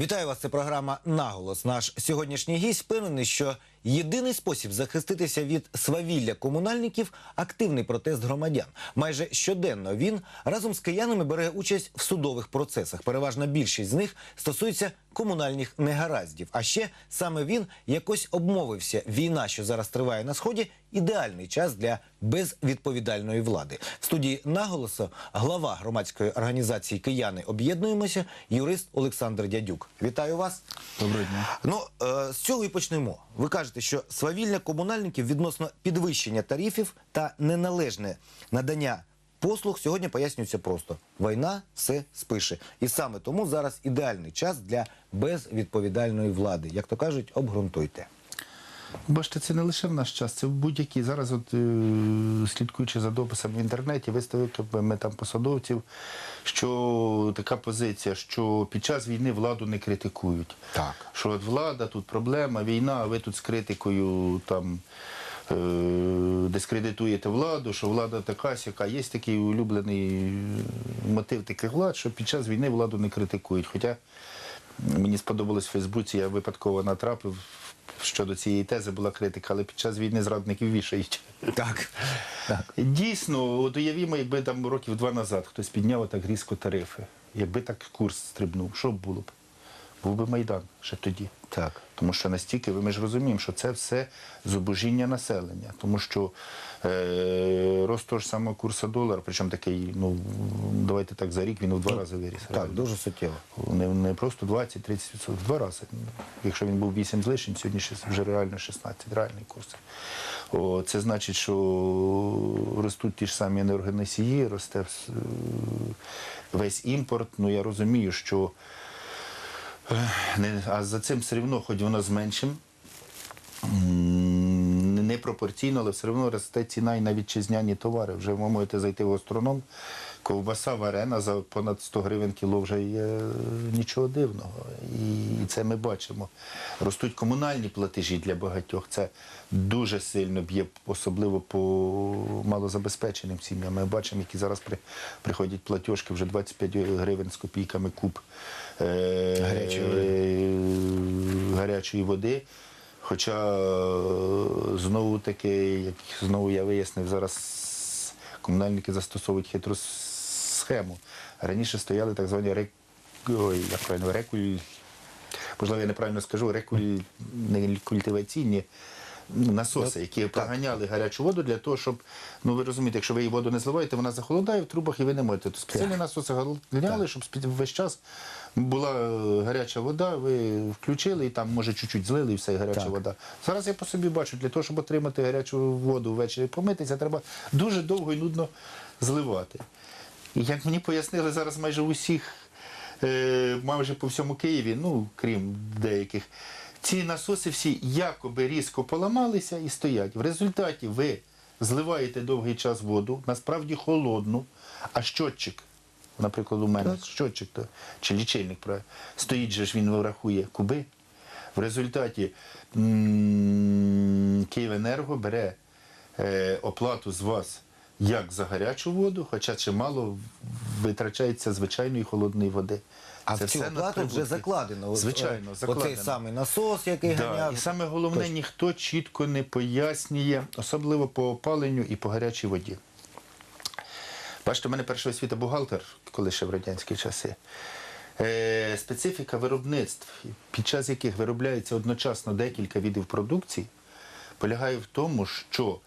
Вітаю вас. Це програма Наголос. Наш сьогоднішній гість впевнений, що єдиний спосіб захиститися від свавілля комунальників активний протест громадян. Майже щоденно він разом з киянами бере участь в судових процесах. Переважна більшість з них стосується комунальних негараздів. А ще саме він якось обмовився. Війна, що зараз триває на сході, ідеальний час для безвідповідальної влади. В студії наголосу глава громадської організації Кияни об'єднуємося, юрист Олександр Дядюк. Вітаю вас. Доброго дня. Ну е, з цього і почнемо. Ви кажете, що свавільня комунальників відносно підвищення тарифів та неналежне надання послуг сьогодні пояснюється просто: війна все спише, і саме тому зараз ідеальний час для безвідповідальної влади. Як то кажуть, обґрунтуйте. Бачите, це не лише в наш час, це в будь-який. Зараз, от, е, слідкуючи за дописами в інтернеті, виставили ми там посадовців, що така позиція, що під час війни владу не критикують. Так. Що от влада, тут проблема, війна, а ви тут з критикою там. е, Дискредитуєте владу, що влада така сяка. Є такий улюблений мотив таких влад, що під час війни владу не критикують. Хоча мені сподобалось в Фейсбуці, я випадково натрапив щодо цієї тези була критика, але під час війни зрадників вішають. Так. так. Дійсно, от уявімо, якби там років два назад хтось підняв так різко тарифи, якби так курс стрибнув, що б було б? Був би Майдан ще тоді. Так. Тому що настільки ми ж розуміємо, що це все зубожіння населення. Тому що е, рост того ж самого курсу долара, причому такий, ну давайте так, за рік він у два рази виріс. Так, реально. дуже суттєво. Не, не просто 20-30%, в два рази. Якщо він був 8 з лишнім, сьогодні вже реально 16, реальний курс. О, це значить, що ростуть ті ж самі енергоносії, росте весь імпорт. Ну я розумію, що а за цим все одно, хоч воно з меншим, м, не пропорційно, але все одно росте ціна і на вітчизняні товари. Вже ви можете зайти в гастроном, ковбаса варена за понад 100 гривень кіло вже є е, нічого дивного. І це ми бачимо. Ростуть комунальні платежі для багатьох. Це дуже сильно б'є, особливо по малозабезпеченим сім'ям. Ми бачимо, які зараз при, приходять платіжки вже 25 гривень з копійками куб е, Гарячої води. е, гарячої води. Хоча знову таки, як знову я вияснив, зараз комунальники застосовують хитру с- схему. Раніше стояли так звані рек... Ой, як правильно, рекуль... можливо, я неправильно скажу, рекуль... не культиваційні ну, насоси, які проганяли гарячу воду для того, щоб, ну ви розумієте, якщо ви її воду не зливаєте, вона захолодає в трубах і ви не можете. То спеціальні насоси ганяли, щоб весь час була е, гаряча вода, ви включили і там, може, чуть-чуть злили і все, і гаряча Так. вода. Зараз я по собі бачу, для того, щоб отримати гарячу воду ввечері помитися, треба дуже довго і нудно зливати. Як мені пояснили зараз майже усіх, е, майже по всьому Києві, ну крім деяких, ці насоси всі якоби різко поламалися і стоять. В результаті ви зливаєте довгий час воду, насправді холодну, а щотчик, наприклад, у мене щотчик то, чи лічильник стоїть же ж він вирахує куби. В результаті Київенерго бере е, оплату з вас як за гарячу воду, хоча чимало витрачається звичайної холодної води. А Це в цю оплату вже закладено. Звичайно, е, закладено. Оцей самий насос, який Да, ганяв. і саме головне, Точно. ніхто чітко не пояснює, особливо по опаленню і по гарячій воді. Бачите, у мене перший освіта бухгалтер, коли ще в радянські часи. Е, специфіка виробництв, під час яких виробляється одночасно декілька видів продукції, полягає в тому, що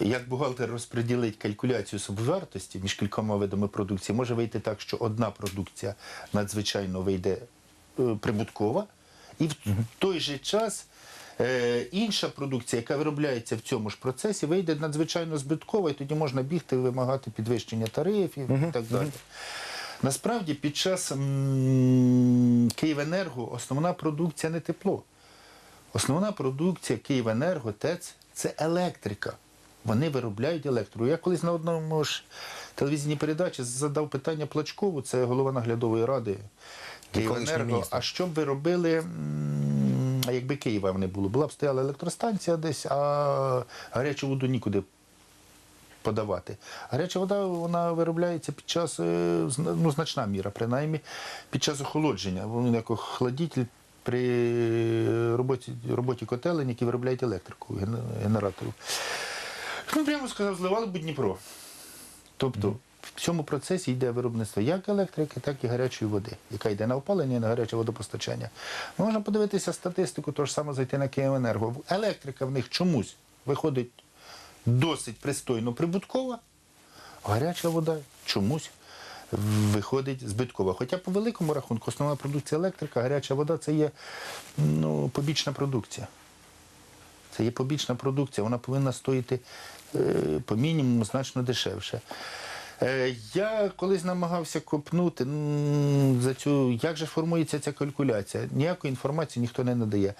як бухгалтер розподілить калькуляцію собівартості між кількома видами продукції, може вийти так, що одна продукція надзвичайно вийде е, прибуткова, і в той же час е, інша продукція, яка виробляється в цьому ж процесі, вийде надзвичайно збиткова, і тоді можна бігти вимагати підвищення тарифів і так далі. Насправді, під час Київенерго основна продукція не тепло. Основна продукція Київенерго, ТЕЦ це електрика. Вони виробляють електрику. Я колись на одному ж телевізійній передачі задав питання Плачкову, це голова наглядової ради Київенерго. А що б ви робили, якби Києва не було? Була б стояла електростанція десь, а гарячу воду нікуди подавати. Гаряча вода вона виробляється під час е, ну, значна міра, принаймні під час охолодження. Воно як охладитель при роботі, роботі котелень, які виробляють електрику генераторів. Ну, прямо сказав, зливали б Дніпро. Тобто в цьому процесі йде виробництво як електрики, так і гарячої води, яка йде на опалення і на гаряче водопостачання. Можна подивитися статистику, то ж саме зайти на Київенерго. Електрика в них чомусь виходить досить пристойно прибуткова, а гаряча вода чомусь виходить збиткова. Хоча по великому рахунку основна продукція електрика, гаряча вода це є ну, побічна продукція. Це є побічна продукція, вона повинна стоїти по мінімуму значно дешевше. Е, Я колись намагався копнути за цю, як же формується ця калькуляція. Ніякої інформації ніхто не надає.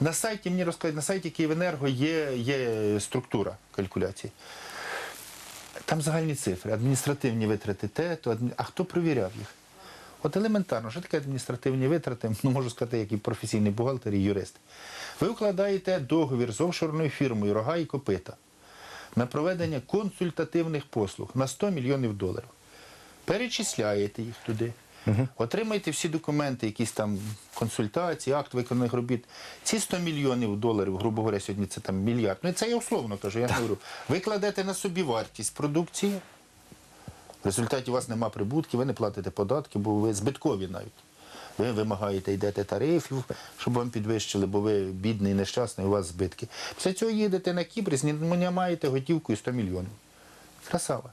На сайті мені розказують, на сайті Київенерго є, є структура калькуляції. Там загальні цифри, адміністративні витрати те, то адмі- а хто провіряв їх? От елементарно, що таке адміністративні витрати, ну можу сказати, як і професійний бухгалтер і юрист. Ви укладаєте договір з офшорною фірмою Рога і Копита на проведення консультативних послуг на 100 мільйонів доларів. Перечисляєте їх туди. Отримаєте всі документи, якісь там консультації, акт виконаних робіт. Ці 100 мільйонів доларів, грубо говоря, сьогодні це там мільярд. Ну і це я условно кажу, я не говорю. Ви кладете на собі вартість продукції, в результаті у вас нема прибутків, ви не платите податки, бо ви збиткові навіть. Ви вимагаєте, йдете тарифів, щоб вам підвищили, бо ви бідний, нещасний, у вас збитки. Після цього їдете на Кіпр, знімаєте готівкою 100 мільйонів. Красава.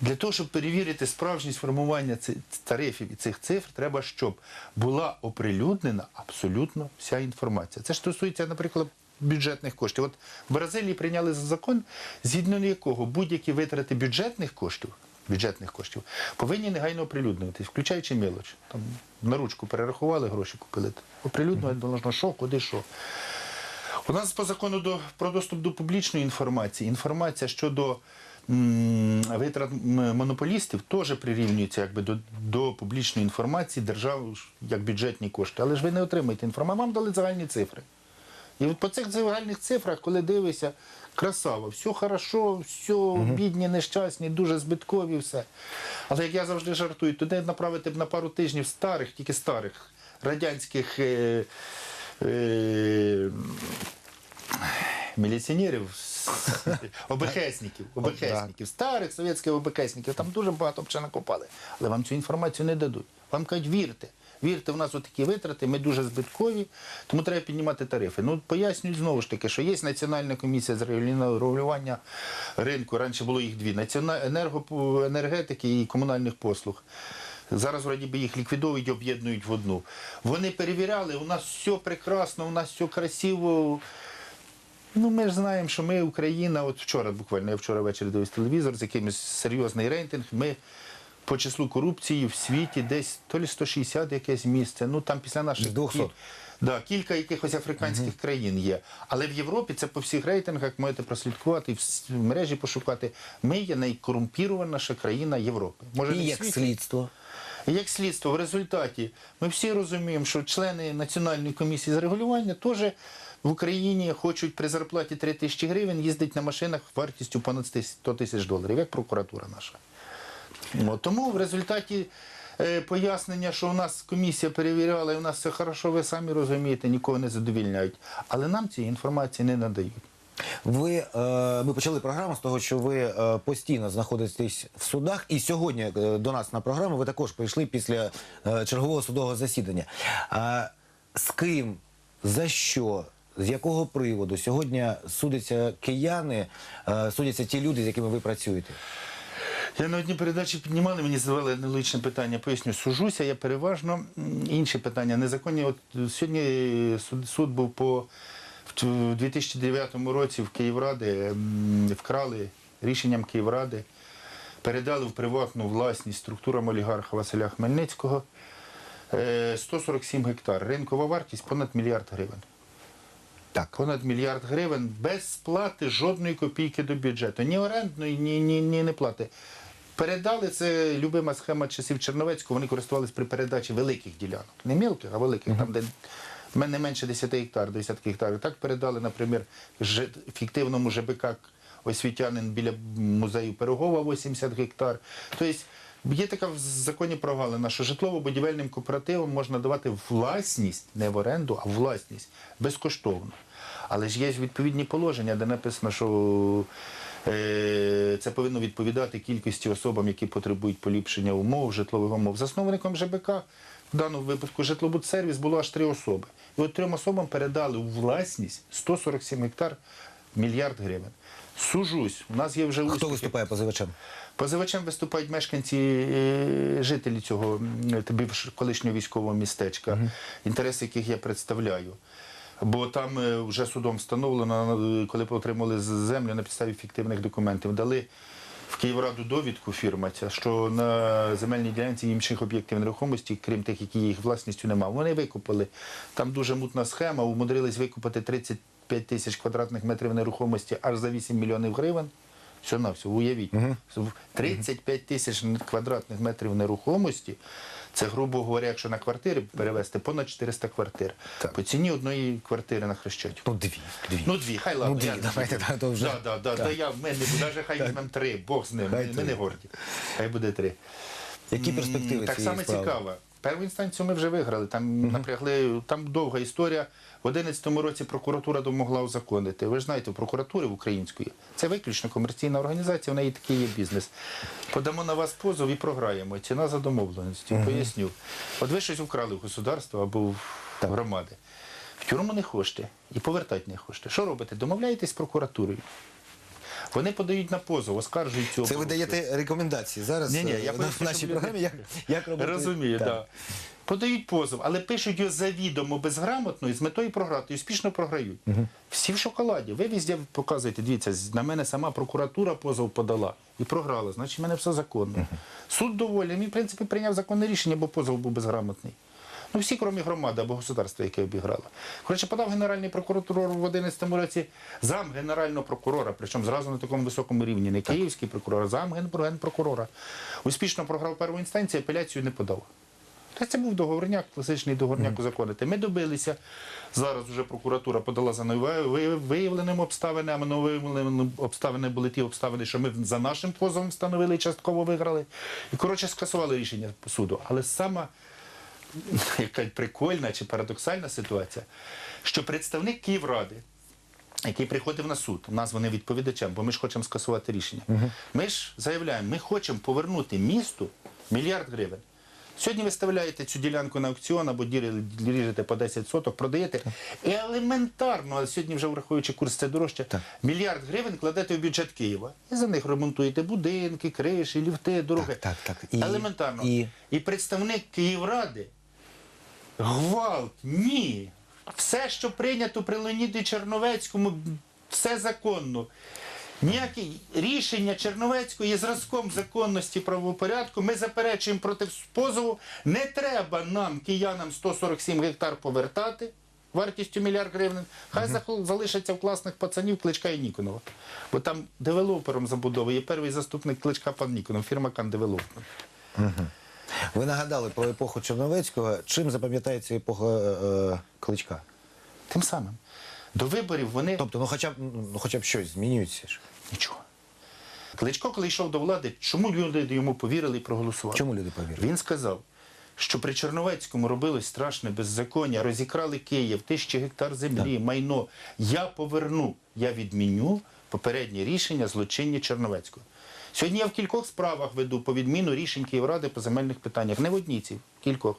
Для того, щоб перевірити справжність формування тарифів і цих цифр, треба, щоб була оприлюднена абсолютно вся інформація. Це ж стосується, наприклад, бюджетних коштів. От в Бразилії прийняли закон, згідно якого будь-які витрати бюджетних коштів, бюджетних коштів повинні негайно оприлюднюватись, включаючи мелоч. Там на ручку перерахували, гроші купили. Оприлюднювати должно що, куди що. У нас по закону до, про доступ до публічної інформації, інформація щодо м, витрат монополістів теж прирівнюється якби, до, до публічної інформації держави як бюджетні кошти. Але ж ви не отримаєте інформацію. Вам дали загальні цифри. І от по цих загальних цифрах, коли дивишся, красава, все хорошо, все бідні, нещасні, дуже збиткові, все. Але як я завжди жартую, туди направити б на пару тижнів старих, тільки старих, радянських. Е, е, міліціонерів, ОБХСників, ОБХСників, старих совєтських ОБХСників, там дуже багато ще накопали. Але вам цю інформацію не дадуть. Вам кажуть, вірте. Вірте, у нас отакі витрати, ми дуже збиткові, тому треба піднімати тарифи. Ну, пояснюють знову ж таки, що є Національна комісія з регулювання- ринку. Раніше було їх дві: енерго- енергетики і комунальних послуг. Зараз вроді би їх ліквідовують, об'єднують в одну. Вони перевіряли, у нас все прекрасно, у нас все красиво. Ну, ми ж знаємо, що ми Україна, от вчора буквально, я вчора ввечері дивився телевізор з якимось серйозний рейтинг. Ми по числу корупції в світі десь то лі 160 якесь місце. Ну там після наших З 200. кіль- Да, кілька якихось африканських країн є. Але в Європі це по всіх рейтингах можете прослідкувати, в в мережі пошукати. Ми є найкорумпірованіша країна Європи. Може, І як світі. слідство. І Як слідство, в результаті ми всі розуміємо, що члени Національної комісії з регулювання теж в Україні хочуть при зарплаті 3 тисячі гривень їздити на машинах вартістю понад 100 тисяч доларів, як прокуратура наша. Тому в результаті е, пояснення, що у нас комісія перевіряла і у нас все хорошо, ви самі розумієте, нікого не задовільняють. Але нам цієї інформації не надають. Ви е, ми почали програму з того, що ви е, постійно знаходитесь в судах, і сьогодні до нас на програму ви також прийшли після чергового судового засідання. З ким, за що, з якого приводу сьогодні судяться кияни, судяться ті люди, з якими ви працюєте? Я на одній передачі піднімали, мені задавали аналогічне питання. Поясню, сужуся, я переважно м, інші питання. Незаконні. От е, сьогодні суд, суд був по в 2009 році в Київради вкрали рішенням Київради, передали в приватну власність структурам олігарха Василя Хмельницького е, 147 гектар. Ринкова вартість понад мільярд гривень. Так. Понад мільярд гривень без сплати жодної копійки до бюджету. Ні орендної, ні, ні, ні не плати. Передали це любима схема часів Черновецького. Вони користувалися при передачі великих ділянок. Не мілких, а великих, там, де не менше 10 гектар, 10 гектарів. Так передали, наприклад, фіктивному ЖБК освітянин біля музею Пирогова 80 гектар. Тобто є така в законі прогалина, що житлово-будівельним кооперативам можна давати власність, не в оренду, а власність безкоштовно. Але ж є відповідні положення, де написано, що це повинно відповідати кількості особам, які потребують поліпшення умов, житлових умов. Засновником ЖБК в даному випадку житлобудсервіс було аж три особи. І от трьом особам передали у власність 147 гектар мільярд гривень. Сужусь, у нас є вже Хто виступає позивачем? Позивачем виступають мешканці, е, жителі цього колишнього військового містечка, інтереси яких я представляю. Бо там е, вже судом встановлено, е, коли отримали землю на підставі фіктивних документів, дали в Київраду довідку фірма ця, що на земельній ділянці інших об'єктів нерухомості, крім тих, які їх власністю, немає. Вони викупили. Там дуже мутна схема, умудрились викупити 35 тисяч квадратних метрів нерухомості аж за 8 мільйонів гривень. Все на все, уявіть. 35 тисяч квадратних метрів нерухомості. Це, грубо говоря, якщо на квартири перевести, понад 400 квартир. Так. По ціні одної квартири на Хрещатику. Ну, дві. дві. Ну, дві, хай ладно. дві, я- давайте, да, то вже. Да, да, да, Так. да, я, навіть хай візьмемо три, Бог з ним, Хай ми, ми не горді. Хай буде три. Які перспективи Так само цікаво. Першу інстанцію ми вже виграли. Там напрягли, там довга історія. В 11-му році прокуратура домогла узаконити. Ви ж знаєте, у прокуратури української це виключно комерційна організація, в неї такий є бізнес. Подамо на вас позов і програємо. Ціна за домовленістю. Поясню. От ви щось вкрали в государство або в громади. В тюрму не хочете і повертати не хочете. Що робите? Домовляєтесь з прокуратурою. Вони подають на позов, оскаржують цю Це ви даєте рекомендації зараз ні, ні, е, я на- в нашій щоб програмі, як, як робити. Розумію, Так. Да. Подають позов, але пишуть його завідомо безграмотно і з метою програти, і успішно програють. Всі в шоколаді. Ви везде показуєте, дивіться, з- на мене сама прокуратура позов подала і програла, значить в мене все законно. Суд доволі, він, в принципі, прийняв законне рішення, бо позов був безграмотний. Ну, всі, крім громади або государства, яке обіграло. Коротше, подав Генеральний прокурор в 11 році зам генерального прокурора, причому зразу на такому високому рівні, не київський прокурор, а зам ген- генпрокурора. Успішно програв першу інстанцію, апеляцію не подав. Та це був договорняк, класичний договорняк узаконити. Ми добилися. Зараз вже прокуратура подала за нове- ви- виявленим обставинами. але виявлені обставини були ті обставини, що ми за нашим позовом встановили і частково виграли. І коротше скасували рішення суду. Але сама яка прикольна чи парадоксальна ситуація, що представник Київради, який приходив на суд, названий відповідачем, бо ми ж хочемо скасувати рішення. Ми ж заявляємо, ми хочемо повернути місту мільярд гривень. Сьогодні виставляєте цю ділянку на аукціон або ріжете по 10 соток, продаєте. І елементарно, а сьогодні вже враховуючи курс, це дорожче, мільярд гривень кладете в бюджет Києва. І за них ремонтуєте будинки, криші, ліфти, дороги. Так, так, так. І- Елементарно. і- І представник Київради гвалт, ні. Все, що прийнято при Леоніді Черновецькому, все законно. Ніяке рішення Черновецького є зразком законності правопорядку. Ми заперечуємо проти позову. Не треба нам, киянам, 147 гектар повертати вартістю мільярд гривень. Хай захол- залишаться в класних пацанів Кличка і Ніконова. Бо там девелопером забудови є перший заступник Кличка пан Ніконов, фірма Кан Девелопмент. Ви нагадали про епоху Чорновецького. Чим запам'ятається епоха е, е, Кличка? Тим самим. До виборів вони Тобто, ну хоча б ну, хоча б щось змінюється ж. нічого. Кличко, коли йшов до влади, чому люди йому повірили і проголосували? Чому люди повірили? Він сказав, що при Черновецькому робилось страшне беззаконня, розікрали Київ, тисячі гектар землі, майно. Я поверну, я відміню попереднє рішення злочинні Черновецького. Сьогодні я в кількох справах веду по відміну рішень Київради по земельних питаннях. Не в одній ці, в кількох.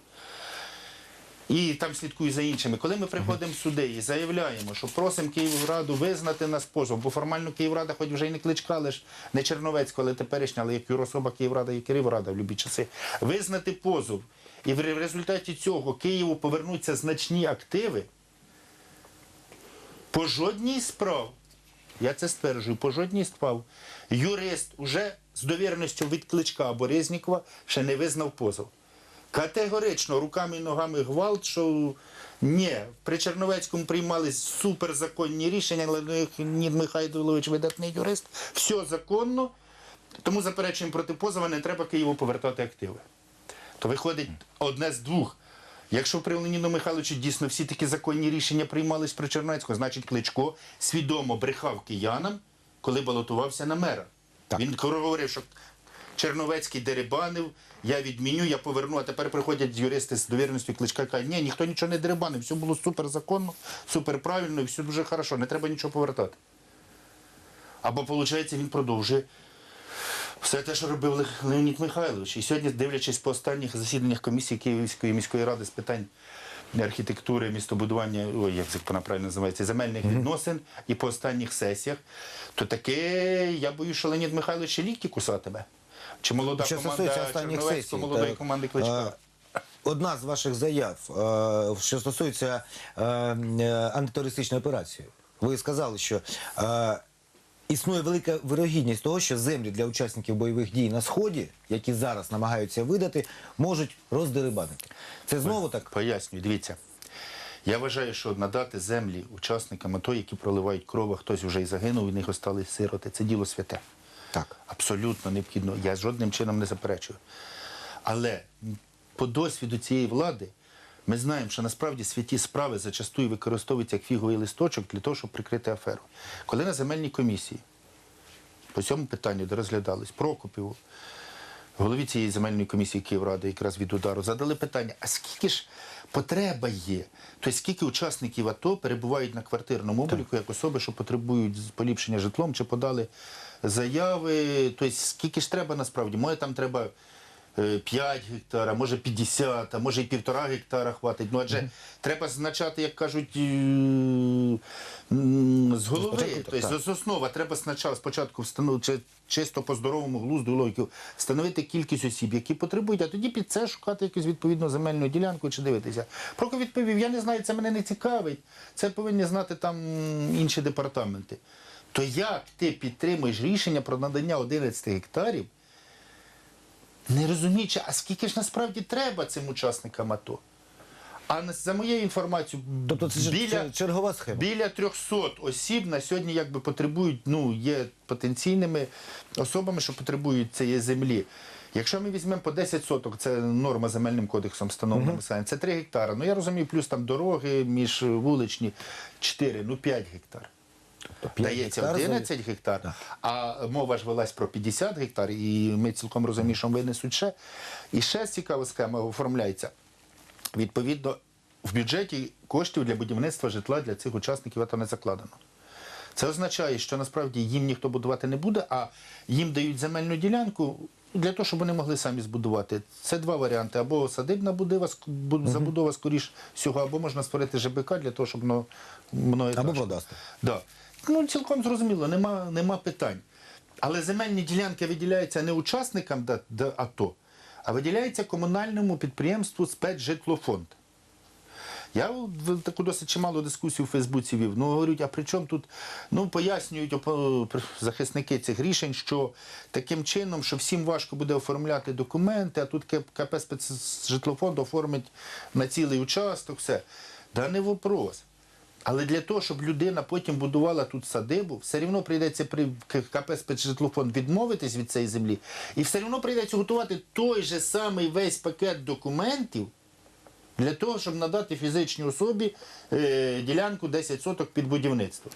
І там слідкую за іншими. Коли ми приходимо в суди і заявляємо, що просимо Київраду визнати нас позов, бо формально Київрада, хоч вже й не кличка, але ж не Черновецька, але теперішня, але як юрособа Київрада і Київрада в любі часи, визнати позов. І в результаті цього Києву повернуться значні активи. По жодній справ, я це стверджую, по жодній справ, юрист уже з довірністю від кличка або Резнікова ще не визнав позов. Категорично руками і ногами гвалт, що ні, при Черновецькому приймали суперзаконні рішення, але Леонід Михайлович видатний юрист, все законно, тому заперечуємо проти позова, не треба Києву повертати активи. То виходить одне з двох. Якщо при Леніну Михайловичу дійсно всі такі законні рішення приймались при Чернецького, значить Кличко свідомо брехав киянам коли балотувався на мера. Так. Він говорив, що Черновецький дерибанив, я відміню, я поверну, а тепер приходять юристи з довіреністю кличка і кажуть, ні, ніхто нічого не дерибанив, все було супер законно, супер правильно і все дуже хорошо, не треба нічого повертати. Або, виходить, він продовжує все те, що робив Леонід Михайлович. І сьогодні, дивлячись по останніх засіданнях комісії Київської міської ради з питань архітектури, містобудування, ой, як це вона правильно називається, земельних відносин, і по останніх сесіях, то таке, я боюсь, що Леонід Михайлович лікті кусатиме. Чи молода Що команда Черновецького, молодої так, команди Кличка. Одна з ваших заяв, е, що стосується е, е, антитерористичної операції. Ви сказали, що існує велика вирогідність того, що землі для учасників бойових дій на Сході, які зараз намагаються видати, можуть роздерибанити. Це знову так? Пояснюю, дивіться. Я вважаю, що надати землі учасникам АТО, які проливають кров, а хтось вже і загинув, і в них остались сироти, це діло святе. Так. Абсолютно необхідно. Я жодним чином не заперечую. Але по досвіду цієї влади ми знаємо, що насправді святі справи зачастую використовуються як фіговий листочок для того, щоб прикрити аферу. Коли на земельній комісії по цьому питанню, де розглядались Прокопіву, голові цієї земельної комісії Київради, якраз від удару, задали питання: а скільки ж потреба є? Тобто скільки учасників АТО перебувають на квартирному обліку як особи, що потребують поліпшення житлом, чи подали заяви? Тобто скільки ж треба насправді? Може там треба. Е, 5 гектар, а може 50, а може і півтора гектара хватить. Ну адже треба значати, як кажуть, е, з голови. Тобто з основа треба спочатку, спочатку встановити чисто по здоровому глузду логіку, встановити кількість осіб, які потребують, а тоді під це шукати якусь відповідну земельну ділянку чи дивитися. Проко відповів: я не знаю, це мене не цікавить. Це повинні знати там інші департаменти. То як ти підтримуєш рішення про надання 11 гектарів, не розуміючи, а скільки ж насправді треба цим учасникам АТО? А за моєю інформацією, Тобто це біля, чергова схема. Біля 300 осіб на сьогодні якби потребують, ну, є потенційними особами, що потребують цієї землі. Якщо ми візьмемо по 10 соток, це норма земельним кодексом встановлена, uh це 3 гектари. Ну я розумію, плюс там дороги між вуличні 4, ну 5 гектар. П'ять Дається гектар за- 11 гектар, а мова ж велась про 50 гектар, і ми цілком розуміємо, що винесуть ще. І ще цікава схема оформляється. Відповідно, в бюджеті коштів для будівництва житла для цих учасників АТО не закладено. Це означає, що насправді їм ніхто будувати не буде, а їм дають земельну ділянку для того, щоб вони могли самі збудувати. Це два варіанти: або садибна будова, забудова, скоріш всього, або можна створити ЖБК для того, щоб воно. Або продасти. Да. Ну, цілком зрозуміло, нема, нема питань. Але земельні ділянки виділяються не учасникам АТО, а виділяються комунальному підприємству спецжитлофонд. Я таку досить чималу дискусію в Фейсбуці вів. Ну, говорять, а при чому тут ну, пояснюють захисники цих рішень, що таким чином, що всім важко буде оформляти документи, а тут КП спецжитлофонд оформить на цілий участок, все. Да не вопрос. Але для того, щоб людина потім будувала тут садибу, все одно прийдеться при КП спецжитлофонд відмовитись від цієї землі, і все одно прийдеться готувати той же самий весь пакет документів для того, щоб надати фізичній особі е, ділянку 10 соток під будівництво.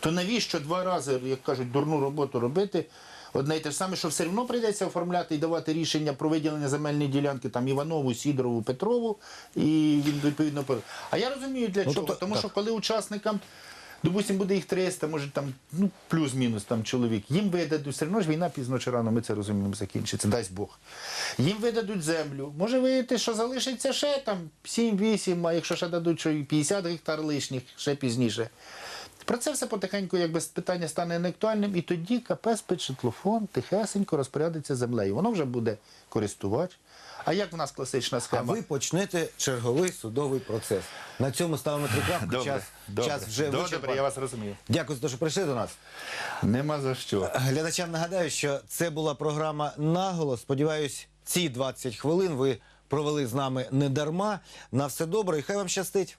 То навіщо два рази, як кажуть, дурну роботу робити? Одне і те ж саме, що все одно прийдеться оформляти і давати рішення про виділення земельної ділянки там Іванову, Сідорову, Петрову, і він відповідно по- А я розумію для Ну, чого. тобто, Тому так. що коли учасникам, допустим, буде їх 300, може там ну, плюс-мінус там чоловік, їм видадуть, все одно ж війна пізно чи рано, ми це розуміємо, закінчиться, дасть Бог. Їм видадуть землю. Може виявити, що залишиться ще там 7-8, а якщо ще дадуть що і 50 гектар лишніх, ще пізніше. Про це все потихеньку, якби питання стане неактуальним, і тоді КП спецжитлофонд тихесенько розпорядиться землею. Воно вже буде користувач. А як в нас класична А схема? ви почнете черговий судовий процес. На цьому ставимо три крапки. час, час вже добре, вичерпаний. я вас розумію. Дякую за те, що прийшли до нас. Нема за що. Глядачам нагадаю, що це була програма Наголос. Сподіваюсь, ці 20 хвилин ви провели з нами не дарма. На все добре і хай вам щастить.